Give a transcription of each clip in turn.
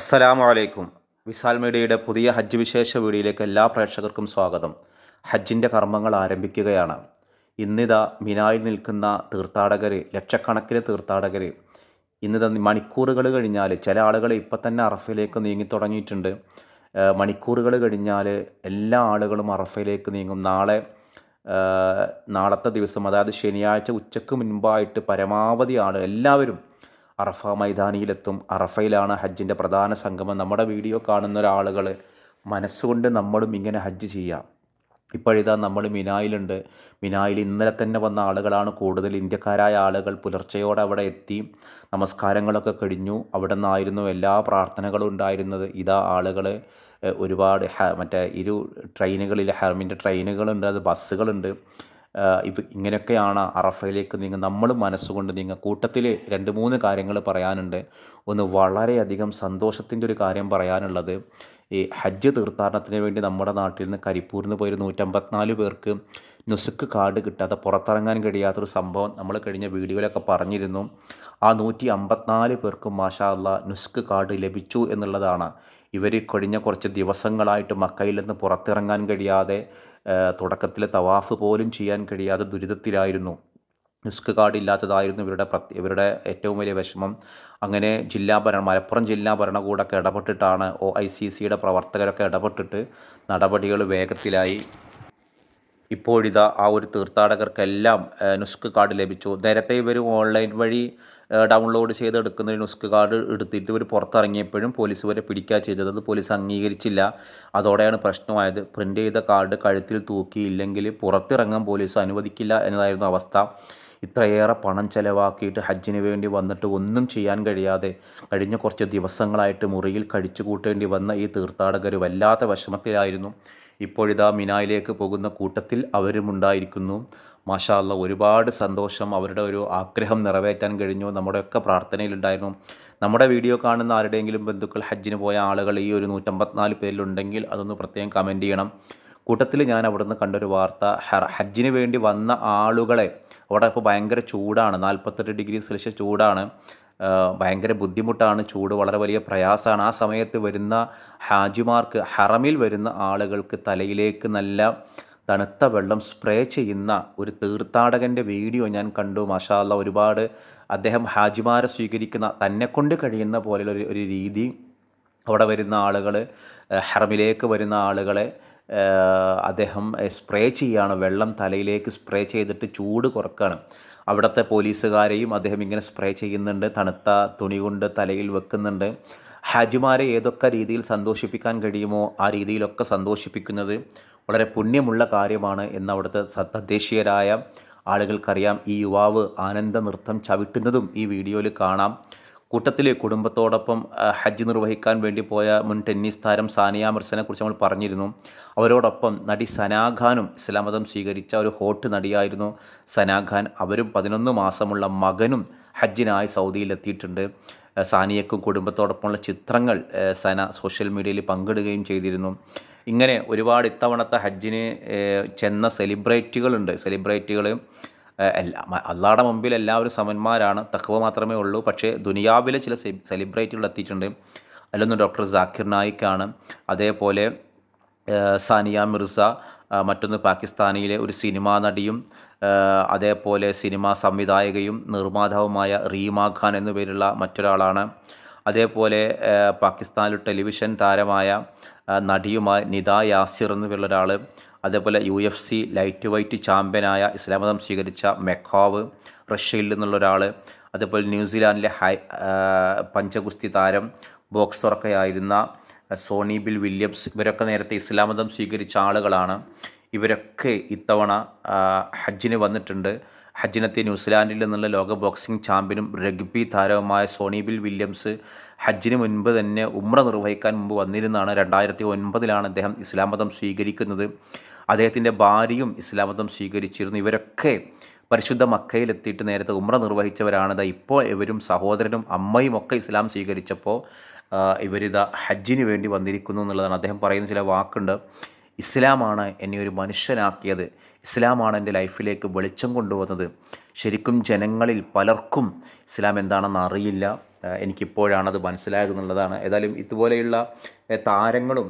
അസ്സലാമു അലൈക്കും. വിസാൽ മീഡിയയുടെ പുതിയ ഹജ്ജ് വിശേഷ വീഡിയോയിലേക്ക് എല്ലാ പ്രേക്ഷകർക്കും സ്വാഗതം. ഹജ്ജിന്റെ കർമ്മങ്ങൾ ആരംഭിക്കുകയാണ്. ഇന്നിതാ മിനായിൽ നിൽക്കുന്ന തീർത്ഥാടകർ ലക്ഷക്കണക്കിന് തീർത്ഥാടകർ ഇന്നിതാ മണിക്കൂറുകൾ കഴിഞ്ഞാൽ ചില ആളുകൾ ഇപ്പം തന്നെ അറഫയിലേക്ക് നീങ്ങി തുടങ്ങിയിട്ടുണ്ട്. മണിക്കൂറുകൾ കഴിഞ്ഞാൽ എല്ലാ ആളുകളും അറഫയിലേക്ക് നീങ്ങും. നാളെ നാളത്തെ ദിവസം അതായത് ശനിയാഴ്ച ഉച്ചയ്ക്ക് മുൻപായിട്ട് പരമാവധി ആൾ എല്ലാവരും അറഫ മൈതാനിയിലെത്തും. അറഫയിലാണ് ഹജ്ജിന്റെ പ്രധാന സംഗമം. നമ്മുടെ വീഡിയോ കാണുന്ന ഒരാളുകൾ മനസ്സുകൊണ്ട് നമ്മളും ഇങ്ങനെ ഹജ്ജ് ചെയ്യാം. ഇപ്പോഴിതാ നമ്മൾ മിനായിലുണ്ട്. മിനായിൽ ഇന്നലെ തന്നെ വന്ന ആളുകളാണ് കൂടുതൽ. ഇന്ത്യക്കാരായ ആളുകൾ പുലർച്ചയോടെ അവിടെ എത്തി നമസ്കാരങ്ങളൊക്കെ കഴിഞ്ഞു. അവിടെ നിന്നായിരുന്നു എല്ലാ പ്രാർത്ഥനകളും ഉണ്ടായിരുന്നത്. ഇതാ ആളുകൾ ഒരുപാട് മറ്റേ ഇരു ട്രെയിനുകളിൽ ഹെർമിന്റെ ട്രെയിനുകളുണ്ട് അത് ബസ്സുകളുണ്ട്. ഇപ്പം ഇങ്ങനെയൊക്കെയാണ് അറഫയിലേക്ക് നീങ്ങുക നമ്മൾ മനസ്സുകൊണ്ട് നീങ്ങുക കൂട്ടത്തിൽ രണ്ട് മൂന്ന് കാര്യങ്ങൾ പറയാനുണ്ട്. ഒന്ന് വളരെയധികം സന്തോഷത്തിന്റെ ഒരു കാര്യം പറയാനുള്ളത്. ഈ ഹജ്ജ് തീർത്ഥാടനത്തിന് വേണ്ടി നമ്മുടെ നാട്ടിൽ നിന്ന് കരിപ്പൂരിൽ നിന്ന് പോയൊരു നൂറ്റമ്പത്തിനാല് പേർക്ക് നുസുക്ക് കാർഡ് കിട്ടാതെ പുറത്തിറങ്ങാൻ കഴിയാത്തൊരു സംഭവം നമ്മൾ കഴിഞ്ഞ വീഡിയോയിലൊക്കെ പറഞ്ഞിരുന്നു. ആ നൂറ്റി അമ്പത്തിനാല് പേർക്കും മാഷാല്ല നുസുക്ക് നുസ്ക് കാർഡ് ലഭിച്ചു എന്നുള്ളതാണ്. ഇവർ കഴിഞ്ഞ കുറച്ച് ദിവസങ്ങളായിട്ട് മക്കയിൽ നിന്ന് പുറത്തിറങ്ങാൻ കഴിയാതെ തുടക്കത്തിൽ തവാഫ് പോലും ചെയ്യാൻ കഴിയാതെ ദുരിതത്തിലായിരുന്നു. നുസ്ക് കാർഡ് ഇല്ലാത്തതായിരുന്നു ഇവരുടെ പ്രത്യ ഇവരുടെ ഏറ്റവും വലിയ വിഷമം. അങ്ങനെ ജില്ലാ ഭരണ മലപ്പുറം ജില്ലാ ഭരണകൂടമൊക്കെ ഇടപെട്ടിട്ടാണ് ഒ ഐ സി സിയുടെ പ്രവർത്തകരൊക്കെ ഇടപെട്ടിട്ട് നടപടികൾ വേഗത്തിലായി. ഇപ്പോഴിതാ ആ ഒരു തീർത്ഥാടകർക്കെല്ലാം നുസ്ക് കാർഡ് ലഭിച്ചു. നേരത്തെ ഇവർ ഓൺലൈൻ വഴി ഡൗൺലോഡ് ചെയ്തെടുക്കുന്ന നുസ്ക് കാർഡ് എടുത്തിട്ട് ഇവർ പുറത്തിറങ്ങിയപ്പോഴും പോലീസ് വരെ പിടിക്കുക ചെയ്തത്. അത് പോലീസ് അംഗീകരിച്ചില്ല. അതോടെയാണ് പ്രശ്നമായത്. പ്രിന്റ് ചെയ്ത കാർഡ് കഴുത്തിൽ തൂക്കിയില്ലെങ്കിൽ പുറത്തിറങ്ങാൻ പോലീസ് അനുവദിക്കില്ല എന്നതായിരുന്നു അവസ്ഥ. ഇത്രയേറെ പണം ചെലവാക്കിയിട്ട് ഹജ്ജിന് വേണ്ടി വന്നിട്ട് ഒന്നും ചെയ്യാൻ കഴിയാതെ കഴിഞ്ഞ കുറച്ച് ദിവസങ്ങളായിട്ട് മുറിയിൽ കഴിച്ചു കൂട്ടേണ്ടി വന്ന ഈ തീർത്ഥാടകർ വല്ലാത്ത വിഷമത്തിലായിരുന്നു. ഇപ്പോഴിതാ മിനായിലേക്ക് പോകുന്ന കൂട്ടത്തിൽ അവരും ഉണ്ടായിരിക്കുന്നു. മാഷാല്ല ഒരുപാട് സന്തോഷം അവരുടെ ഒരു ആഗ്രഹം നിറവേറ്റാൻ കഴിഞ്ഞു. നമ്മുടെയൊക്കെ പ്രാർത്ഥനയിലുണ്ടായിരുന്നു. നമ്മുടെ വീഡിയോ കാണുന്ന ആരുടെയെങ്കിലും ബന്ധുക്കൾ ഹജ്ജിന് പോയ ആളുകൾ ഈ ഒരു നൂറ്റമ്പത്തിനാല് പേരിലുണ്ടെങ്കിൽ അതൊന്ന് പ്രത്യേകം കമന്റ് ചെയ്യണം. കൂട്ടത്തിൽ ഞാൻ അവിടുന്ന് കണ്ടൊരു വാർത്ത. ഹജ്ജിന് വേണ്ടി വന്ന ആളുകളെ അവിടെ ഇപ്പോൾ ഭയങ്കര ചൂടാണ് നാൽപ്പത്തെട്ട് ഡിഗ്രി സെൽഷ്യസ് ചൂടാണ്. ഭയങ്കര ബുദ്ധിമുട്ടാണ് ചൂട് വളരെ വലിയ പ്രയാസമാണ്. ആ സമയത്ത് വരുന്ന ഹാജിമാർക്ക് ഹറമിൽ വരുന്ന ആളുകൾക്ക് തലയിലേക്ക് നല്ല തണുത്ത വെള്ളം സ്പ്രേ ചെയ്യുന്ന ഒരു തീർത്ഥാടകന്റെ വീഡിയോ ഞാൻ കണ്ടു. മഷാല്ല ഒരുപാട് അദ്ദേഹം ഹാജിമാരെ സ്വീകരിക്കുന്ന തന്നെ കൊണ്ട് കഴിയുന്ന പോലെയുള്ള ഒരു രീതി അവിടെ വരുന്ന ആളുകൾ ഹറമിലേക്ക് വരുന്ന ആളുകളെ അദ്ദേഹം സ്പ്രേ ചെയ്യുകയാണ് വെള്ളം തലയിലേക്ക് സ്പ്രേ ചെയ്തിട്ട് ചൂട് കുറക്കുകയാണ് അവിടുത്തെ പോലീസുകാരെയും അദ്ദേഹം ഇങ്ങനെ സ്പ്രേ ചെയ്യുന്നുണ്ട്. തണുത്ത തുണി കൊണ്ട് തലയിൽ വെക്കുന്നുണ്ട്. ഹാജിമാരെ ഏതൊക്കെ രീതിയിൽ സന്തോഷിപ്പിക്കാൻ കഴിയുമോ ആ രീതിയിലൊക്കെ സന്തോഷിപ്പിക്കുന്നത് വളരെ പുണ്യമുള്ള കാര്യമാണ് എന്ന് അവിടുത്തെ തദ്ദേശീയരായ ആളുകൾക്കറിയാം. ഈ യുവാവ് ആനന്ദ നൃത്തം ചവിട്ടുന്നതും ഈ വീഡിയോയിൽ കാണാം. കൂട്ടത്തിൽ കുടുംബത്തോടൊപ്പം ഹജ്ജ് നിർവഹിക്കാൻ വേണ്ടി പോയ മുൻ ടെന്നീസ് താരം സാനിയ മിർസനെ കുറിച്ച് നമ്മൾ പറഞ്ഞിരുന്നു. അവരോടൊപ്പം നടി സനാഖാനും ഇസ്ലാമതം സ്വീകരിച്ച ഒരു ഹോട്ട് നടിയായിരുന്നു സനാഖാൻ അവരും പതിനൊന്ന് മാസമുള്ള മകനും ഹജ്ജിനായി സൗദിയിൽ എത്തിയിട്ടുണ്ട് സാനിയക്കും കുടുംബത്തോടൊപ്പമുള്ള ചിത്രങ്ങൾ സന സോഷ്യൽ മീഡിയയിൽ പങ്കിടുകയും ചെയ്തിരുന്നു. ഇങ്ങനെ ഒരുപാട് ഇത്തവണത്തെ ഹജ്ജിന് ചെന്ന സെലിബ്രിറ്റികളുണ്ട്. സെലിബ്രിറ്റികൾ അള്ളാടെ മുമ്പിൽ എല്ലാവരും സമന്മാരാണ്. തക്കവ മാത്രമേ ഉള്ളൂ. പക്ഷേ ദുനിയാവിലെ ചില സെലിബ്രിറ്റികൾ എത്തിയിട്ടുണ്ട്. അതിലൊന്ന് ഡോക്ടർ ജാക്കിർ നായിക്കാണ്. അതേപോലെ സാനിയ മിർസ മറ്റൊന്ന് പാകിസ്ഥാനിയിലെ ഒരു സിനിമാ നടിയും അതേപോലെ സിനിമാ സംവിധായകയും നിർമ്മാതാവുമായ റീമ ഖാൻ എന്നു പേരുള്ള മറ്റൊരാളാണ്. അതേപോലെ പാകിസ്ഥാനിൽ ടെലിവിഷൻ താരമായ നടിയുമായ നിത യാസിർ എന്നു പേരുള്ള ഒരാൾ അതേപോലെ U F C light weight ചാമ്പ്യനായ ഇസ്ലാം മതം സ്വീകരിച്ച മെക്കാവ് റഷ്യയിൽ നിന്നുള്ള ഒരാൾ അതേപോലെ ന്യൂസിലാൻഡിലെ ഹൈ പഞ്ചഗുസ്തി താരം ബോക്സ് തുറക്കയായിരുന്ന സോണി ബിൽ വില്യംസ് ഇവരൊക്കെ നേരത്തെ ഇസ്ലാം മതം സ്വീകരിച്ച ആളുകളാണ്. ഇവരൊക്കെ ഇത്തവണ ഹജ്ജിന് വന്നിട്ടുണ്ട്. ഹജ്ജിനെത്തിയ ന്യൂസിലാൻഡിൽ നിന്നുള്ള ലോക ബോക്സിംഗ് ചാമ്പ്യനും റഗ്ബി താരവുമായ സോണി ബിൽ വില്യംസ് ഹജ്ജിന് മുൻപ് തന്നെ ഉമ്ര നിർവഹിക്കാൻ മുമ്പ് വന്നിരുന്നാണ് രണ്ടായിരത്തി ഒൻപതിലാണ് അദ്ദേഹം ഇസ്ലാം മതം സ്വീകരിക്കുന്നത്. അദ്ദേഹത്തിന്റെ ഭാര്യയും ഇസ്ലാം മതം സ്വീകരിച്ചിരുന്നു. ഇവരൊക്കെ പരിശുദ്ധ മക്കയിലെത്തിയിട്ട് നേരത്തെ ഉമ്ര നിർവഹിച്ചവരാണ്. ഇപ്പോൾ ഇവരും സഹോദരനും അമ്മയും ഒക്കെ ഇസ്ലാം സ്വീകരിച്ചപ്പോൾ ഇവരിതാ ഹജ്ജിന് വേണ്ടി വന്നിരിക്കുന്നു എന്നുള്ളതാണ് അദ്ദേഹം പറയുന്ന ചില വാക്കുണ്ട്. ഇസ്ലാമാണ് എന്നെ ഒരു മനുഷ്യനാക്കിയത്. ഇസ്ലാമാണ് എന്റെ ലൈഫിലേക്ക് വെളിച്ചം കൊണ്ടുവന്നത്. ശരിക്കും ജനങ്ങളിൽ പലർക്കും ഇസ്ലാം എന്താണെന്ന് അറിയില്ല. എനിക്കിപ്പോഴാണത് മനസ്സിലായത് എന്നുള്ളതാണ് ഏതായാലും ഇതുപോലെയുള്ള താരങ്ങളും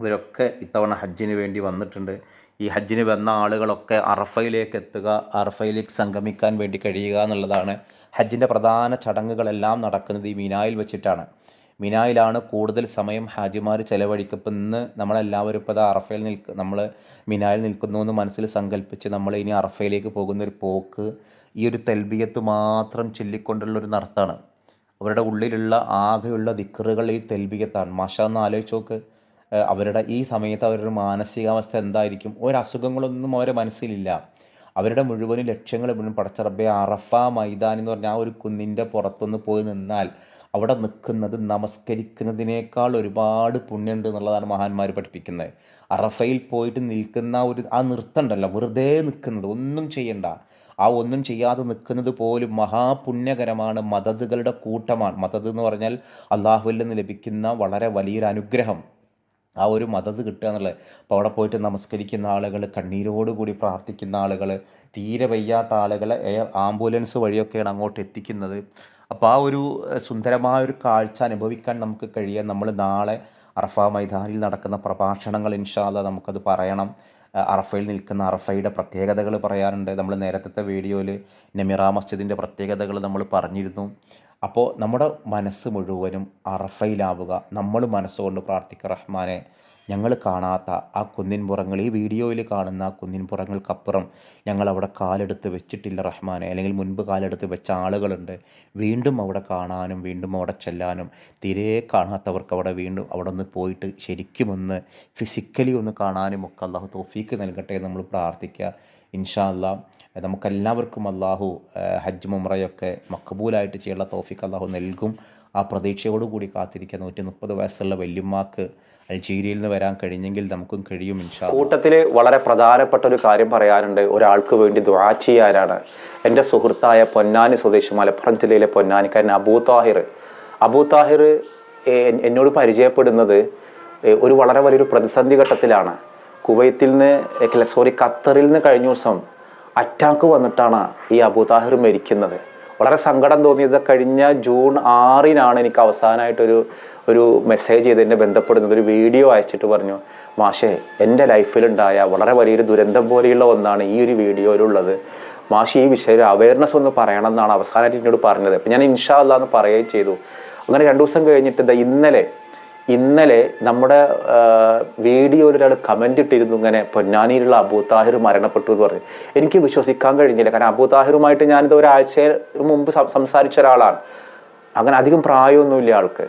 ഇവരൊക്കെ ഇത്തവണ ഹജ്ജിന് വേണ്ടി വന്നിട്ടുണ്ട്. ഈ ഹജ്ജിന് വന്ന ആളുകളൊക്കെ അറഫയിലേക്ക് എത്തുക അറഫയിലേക്ക് സംഗമിക്കാൻ വേണ്ടി കഴിയുക എന്നുള്ളതാണ് ഹജ്ജിന്റെ പ്രധാന ചടങ്ങുകളെല്ലാം നടക്കുന്നത് ഈ മിനായിൽ വെച്ചിട്ടാണ്. മിനായിലാണ് കൂടുതൽ സമയം ഹാജിമാർ ഇന്ന് നമ്മളെല്ലാവരും ഇപ്പോൾ അത് അറഫയിൽ നിൽക്ക് നമ്മൾ മിനായിൽ നിൽക്കുന്നു എന്ന് മനസ്സിൽ സങ്കല്പിച്ച് നമ്മൾ ഇനി അറഫയിലേക്ക് പോകുന്ന ഒരു പോക്ക് ഈ ഒരു തെൽബിയത്ത് മാത്രം ചൊല്ലിക്കൊണ്ടുള്ളൊരു നടത്താണ്. അവരുടെ ഉള്ളിലുള്ള ആകെയുള്ള ദിക്കറുകൾ ഈ തെൽബിയത്താണ്. മഷ എന്ന് ആലോചിച്ച് നോക്ക് അവരുടെ ഈ സമയത്ത് അവരുടെ മാനസികാവസ്ഥ എന്തായിരിക്കും? ഒരു അസുഖങ്ങളൊന്നും അവരുടെ മനസ്സിലില്ല. അവരുടെ മുഴുവനും ലക്ഷ്യങ്ങൾ മുഴുവൻ പടച്ചറബെ അറഫ മൈതാൻ എന്ന് പറഞ്ഞാൽ ആ ഒരു കുന്നിന്റെ പുറത്തൊന്ന് പോയി നിന്നാൽ അവിടെ നിൽക്കുന്നത് നമസ്കരിക്കുന്നതിനേക്കാൾ ഒരുപാട് പുണ്യമുണ്ട് എന്നുള്ളതാണ് മഹാന്മാർ പഠിപ്പിക്കുന്നത്. അറഫയിൽ പോയിട്ട് നിൽക്കുന്ന ഒരു ആ നൃത്തമുണ്ടല്ലോ വെറുതെ നിൽക്കുന്നത് ഒന്നും ചെയ്യണ്ട. ആ ഒന്നും ചെയ്യാതെ നിൽക്കുന്നത് പോലും മഹാപുണ്യകരമാണ് മതതുകളുടെ കൂട്ടമാണ്. മതത് എന്ന് പറഞ്ഞാൽ അള്ളാഹുവിൽ നിന്ന് ലഭിക്കുന്ന വളരെ വലിയൊരു അനുഗ്രഹം. ആ ഒരു മതത് കിട്ടുക എന്നുള്ളത്. അപ്പോൾ അവിടെ പോയിട്ട് നമസ്കരിക്കുന്ന ആളുകൾ കണ്ണീരോടുകൂടി പ്രാർത്ഥിക്കുന്ന ആളുകൾ തീരെ വയ്യാത്ത ആളുകളെ എയർ ആംബുലൻസ് വഴിയൊക്കെയാണ് അങ്ങോട്ട് എത്തിക്കുന്നത്. അപ്പോൾ ആ ഒരു സുന്ദരമായ ഒരു കാഴ്ച അനുഭവിക്കാൻ നമുക്ക് കഴിയാൻ നമ്മൾ നാളെ അറഫ മൈതാനിൽ നടക്കുന്ന പ്രഭാഷണങ്ങൾ ഇൻഷാല്ല നമുക്കത് പറയണം. അറഫയിൽ നിൽക്കുന്ന അറഫയുടെ പ്രത്യേകതകൾ പറയാറുണ്ട് നമ്മൾ നേരത്തെ വീഡിയോയിൽ നമിറ മസ്ജിദിന്റെ പ്രത്യേകതകൾ നമ്മൾ പറഞ്ഞിരുന്നു. അപ്പോൾ നമ്മുടെ മനസ്സ് മുഴുവനും അറഫയിലാവുക. നമ്മൾ മനസ്സുകൊണ്ട് പ്രാർത്ഥിക്കുക റഹ്മാനെ. ഞങ്ങൾ കാണാത്ത ആ കുന്നിൻ പുറങ്ങൾ ഈ വീഡിയോയിൽ കാണുന്ന ആ കുന്നിൻ പുറങ്ങൾക്കപ്പുറം ഞങ്ങൾ അവിടെ കാലെടുത്ത് വെച്ചിട്ടില്ല റഹ്മാനെ. അല്ലെങ്കിൽ മുൻപ് കാലെടുത്ത് വെച്ച ആളുകളുണ്ട്. വീണ്ടും അവിടെ കാണാനും വീണ്ടും അവിടെ ചെല്ലാനും തീരെ കാണാത്തവർക്ക് അവിടെ വീണ്ടും അവിടെ ഒന്ന് പോയിട്ട് ശരിക്കും ഒന്ന് ഫിസിക്കലി ഒന്ന് കാണാനും ഒക്കെ അള്ളാഹു തോഫീക്ക് നൽകട്ടെ നമ്മൾ പ്രാർത്ഥിക്കുക ഇൻഷാ അല്ലാ നമുക്കെല്ലാവർക്കും അള്ളാഹു ഹജ്ജ് മുമ്രയൊക്കെ മക്കബൂലായിട്ട് ചെയ്യാനുള്ള തോഫിക്ക് അള്ളാഹു നൽകും. ആ പ്രതീക്ഷയോടുകൂടി കാത്തിരിക്കുക നൂറ്റി മുപ്പത് വയസ്സുള്ള വല്യമ്മാക്ക് അൽജീരിയയിൽ നിന്ന് വരാൻ കഴിഞ്ഞെങ്കിൽ നമുക്കും കഴിയും ഇൻഷാ. കൂട്ടത്തിൽ വളരെ പ്രധാനപ്പെട്ട ഒരു കാര്യം പറയാനുണ്ട്. ഒരാൾക്ക് വേണ്ടി ദുആ ചെയ്യാനാണ്. എന്റെ സുഹൃത്തായ പൊന്നാനി സ്വദേശി മലപ്പുറം ജില്ലയിലെ പൊന്നാനിക്കാരൻ അബൂ താഹിർ. അബൂ താഹിർ എന്നോട് പരിചയപ്പെടുന്നത് ഒരു വളരെ വലിയൊരു പ്രതിസന്ധി ഘട്ടത്തിലാണ്. കുവൈത്തിൽ നിന്ന് സോറി ഖത്തറിൽ നിന്ന് കഴിഞ്ഞ ദിവസം അറ്റാക്ക് വന്നിട്ടാണ് ഈ അബുദാഹിർ മരിക്കുന്നത്. വളരെ സങ്കടം തോന്നിയത് കഴിഞ്ഞ ജൂൺ ആറിനാണ് എനിക്ക് അവസാനമായിട്ടൊരു ഒരു മെസ്സേജ് ചെയ്ത് എന്നെ ബന്ധപ്പെടുന്നത്. ഒരു വീഡിയോ അയച്ചിട്ട് പറഞ്ഞു മാഷേ എന്റെ ലൈഫിലുണ്ടായ വളരെ വലിയൊരു ദുരന്തം പോലെയുള്ള ഒന്നാണ് ഈ ഒരു വീഡിയോയിലുള്ളത്. മാഷി ഈ വിഷയം അവയർനെസ് ഒന്ന് പറയണം എന്നാണ് അവസാനമായിട്ട് എന്നോട് പറഞ്ഞത്. അപ്പം ഞാൻ ഇൻഷാ അല്ലാന്ന് പറയുകയും ചെയ്തു. അങ്ങനെ രണ്ടു ദിവസം കഴിഞ്ഞിട്ട് ഇന്നലെ ഇന്നലെ നമ്മുടെ വീഡിയോയിൽ ഒരാൾ കമന്റ് ഇട്ടിരുന്നു ഇങ്ങനെ പൊന്നാനിയിലുള്ള അബൂ താഹിർ മരണപ്പെട്ടു എന്ന് പറഞ്ഞു. എനിക്ക് വിശ്വസിക്കാൻ കഴിഞ്ഞില്ല. കാരണം അബൂ താഹിറുമായിട്ട് ഞാനിത് ഒരാഴ്ച മുമ്പ് സംസാരിച്ച ഒരാളാണ്. അങ്ങനെ അധികം പ്രായമൊന്നുമില്ല ആൾക്ക്.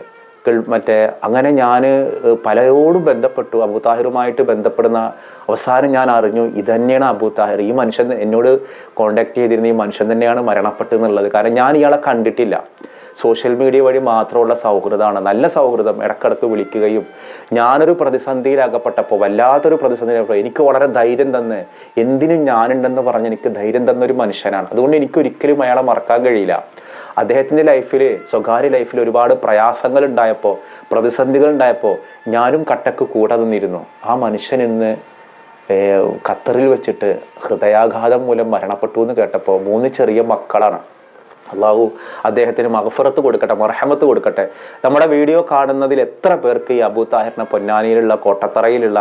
മറ്റേ അങ്ങനെ ഞാൻ പലരോടും ബന്ധപ്പെട്ടു. അബൂ താഹിറുമായിട്ട് ബന്ധപ്പെടുന്ന അവസാനം ഞാൻ അറിഞ്ഞു ഇതന്നെയാണ് അബൂ താഹിർ. ഈ മനുഷ്യൻ എന്നോട് കോണ്ടാക്ട് ചെയ്തിരുന്ന ഈ മനുഷ്യൻ തന്നെയാണ് മരണപ്പെട്ടു എന്നുള്ളത്. കാരണം ഞാൻ ഇയാളെ കണ്ടിട്ടില്ല. സോഷ്യൽ മീഡിയ വഴി മാത്രമുള്ള സൗഹൃദമാണ്. നല്ല സൗഹൃദം ഇടക്കിടക്ക് വിളിക്കുകയും ഞാനൊരു പ്രതിസന്ധിയിൽ അകപ്പെട്ടപ്പോൾ വല്ലാത്തൊരു പ്രതിസന്ധിയിലപ്പോൾ എനിക്ക് വളരെ ധൈര്യം തന്ന് എന്തിനും ഞാനുണ്ടെന്ന് പറഞ്ഞ് എനിക്ക് ധൈര്യം തന്ന ഒരു മനുഷ്യനാണ്. അതുകൊണ്ട് എനിക്ക് ഒരിക്കലും അയാളെ മറക്കാൻ കഴിയില്ല. അദ്ദേഹത്തിന്റെ ലൈഫിൽ സ്വകാര്യ ലൈഫിൽ ഒരുപാട് പ്രയാസങ്ങൾ ഉണ്ടായപ്പോൾ പ്രതിസന്ധികൾ ഉണ്ടായപ്പോൾ ഞാനും കട്ടക്ക് കൂടെ നിന്നിരുന്നു. ആ മനുഷ്യൻ ഇന്ന് ഖത്തറിൽ വെച്ചിട്ട് ഹൃദയാഘാതം മൂലം മരണപ്പെട്ടു എന്ന് കേട്ടപ്പോൾ മൂന്ന് ചെറിയ മക്കളാണ്. അള്ളാഹു അദ്ദേഹത്തിന് മഹഫറത്ത് കൊടുക്കട്ടെ മർഹമത്ത് കൊടുക്കട്ടെ. നമ്മുടെ വീഡിയോ കാണുന്നതിൽ എത്ര പേർക്ക് ഈ അബൂ താഹിറിനെ പൊന്നാനിയിലുള്ള കോട്ടത്തറയിലുള്ള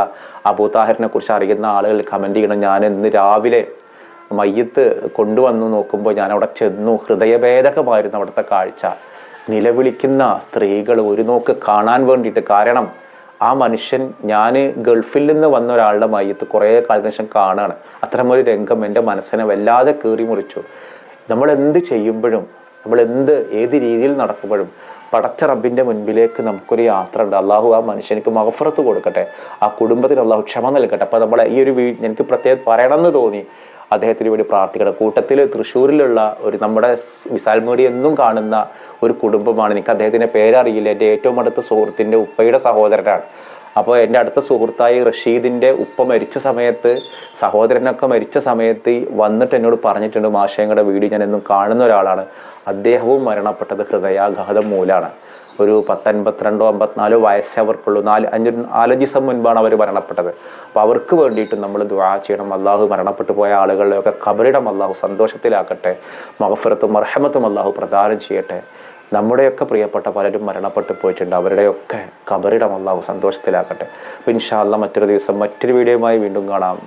അബൂ താഹിറിനെ കുറിച്ച് അറിയുന്ന ആളുകൾ കമന്റ് ചെയ്യണം. ഞാൻ ഇന്ന് രാവിലെ മയ്യത്ത് കൊണ്ടുവന്നു നോക്കുമ്പോൾ ഞാൻ അവിടെ ചെന്നു. ഹൃദയഭേദകമായിരുന്നു അവിടുത്തെ കാഴ്ച. നിലവിളിക്കുന്ന സ്ത്രീകൾ ഒരു നോക്ക് കാണാൻ വേണ്ടിയിട്ട് കാരണം ആ മനുഷ്യൻ ഞാൻ ഗൾഫിൽ നിന്ന് വന്ന ഒരാളുടെ മയ്യത്ത് കുറേ കാലത്തിന് ശേഷം കാണുകയാണ് അത്തരമൊരു രംഗം എന്റെ മനസ്സിനെ വല്ലാതെ കീറി മുറിച്ചു. നമ്മൾ എന്ത് ചെയ്യുമ്പോഴും നമ്മൾ എന്ത് ഏത് രീതിയിൽ നടക്കുമ്പോഴും പടച്ച റബ്ബിന്റെ മുൻപിലേക്ക് നമുക്കൊരു യാത്ര ഉണ്ട്. അള്ളാഹു ആ മനുഷ്യനിക്ക് മഹഫറത്ത് കൊടുക്കട്ടെ. ആ കുടുംബത്തിന് അള്ളാഹു ക്ഷമ നൽകട്ടെ. അപ്പോൾ നമ്മളെ ഈ ഒരു വീ എനിക്ക് പ്രത്യേകം പറയണമെന്ന് തോന്നി. അദ്ദേഹത്തിന് വേണ്ടി പ്രാർത്ഥിക്കണം. കൂട്ടത്തിൽ തൃശ്ശൂരിലുള്ള ഒരു നമ്മുടെ വിസാൽ മീഡിയ എന്നും കാണുന്ന ഒരു കുടുംബമാണ്. എനിക്ക് അദ്ദേഹത്തിന്റെ പേരറിയില്ല. എന്റെ ഏറ്റവും അടുത്ത സുഹൃത്തിന്റെ ഉപ്പയുടെ സഹോദരനാണ്. അപ്പോൾ എന്റെ അടുത്ത സുഹൃത്തായി റഷീദിന്റെ ഉപ്പ മരിച്ച സമയത്ത് സഹോദരനൊക്കെ മരിച്ച സമയത്ത് വന്നിട്ട് എന്നോട് പറഞ്ഞിട്ടുണ്ട് മാഷയങ്ങളുടെ വീഡിയോ ഞാൻ എന്നും കാണുന്ന ഒരാളാണ്. അദ്ദേഹവും മരണപ്പെട്ടത് ഹൃദയാഘാതം മൂലമാണ് ഒരു പത്തൻപത്തിരണ്ടോ അമ്പത്തിനാലോ വയസ്സേ അവർക്കുള്ളൂ. നാല് അഞ്ച് നാലഞ്ച് ദിവസം മുൻപാണ് അവർ മരണപ്പെട്ടത്. അപ്പോൾ അവർക്ക് വേണ്ടിയിട്ട് നമ്മൾ ദുആ ചെയ്യണം. അള്ളാഹു മരണപ്പെട്ടു പോയ ആളുകളുടെയൊക്കെ കബറിടം അള്ളാഹു സന്തോഷത്തിലാക്കട്ടെ. മഹഫറത്തും മർഹമത്തും അള്ളാഹു പ്രദാനം ചെയ്യട്ടെ. നമ്മുടെയൊക്കെ പ്രിയപ്പെട്ട പലരും മരണപ്പെട്ടു പോയിട്ടുണ്ട്. അവരുടെയൊക്കെ കബറിടം അള്ളാഹു സന്തോഷത്തിലാക്കട്ടെ. അപ്പോൾ ഇൻഷാല്ല മറ്റൊരു ദിവസം മറ്റൊരു വീഡിയോയുമായി വീണ്ടും കാണാം.